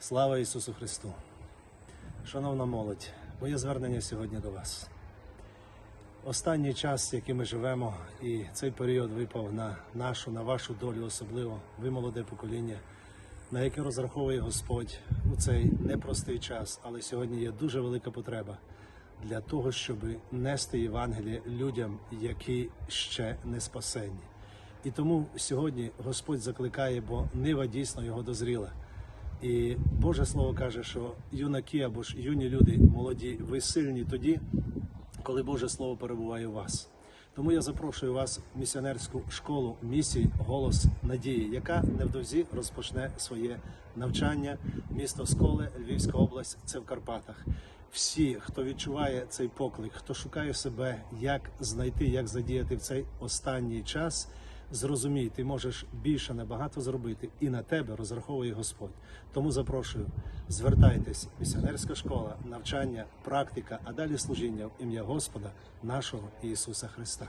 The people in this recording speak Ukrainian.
Слава Ісусу Христу! Шановна молодь, моє звернення сьогодні до вас. Останній час, який ми живемо, і цей період випав на нашу, на вашу долю особливо, ви молоде покоління, на яке розраховує Господь у цей непростий час, але сьогодні є дуже велика потреба для того, щоб нести Євангеліє людям, які ще не спасені. І тому сьогодні Господь закликає, бо нива дійсно його дозріла. І Боже Слово каже, що юнаки або ж юні люди молоді, ви сильні тоді, коли Боже Слово перебуває у вас. Тому я запрошую вас в місіонерську школу місій Голос Надії, яка невдовзі розпочне своє навчання. Місто Сколе, Львівська область, це в Карпатах. Всі, хто відчуває цей поклик, хто шукає себе, як знайти, як задіяти в цей останній час, зрозумій, ти можеш більше набагато зробити, і на тебе розраховує Господь. Тому запрошую, звертайтесь, місіонерська школа, навчання, практика, а далі служіння в ім'я Господа нашого Ісуса Христа.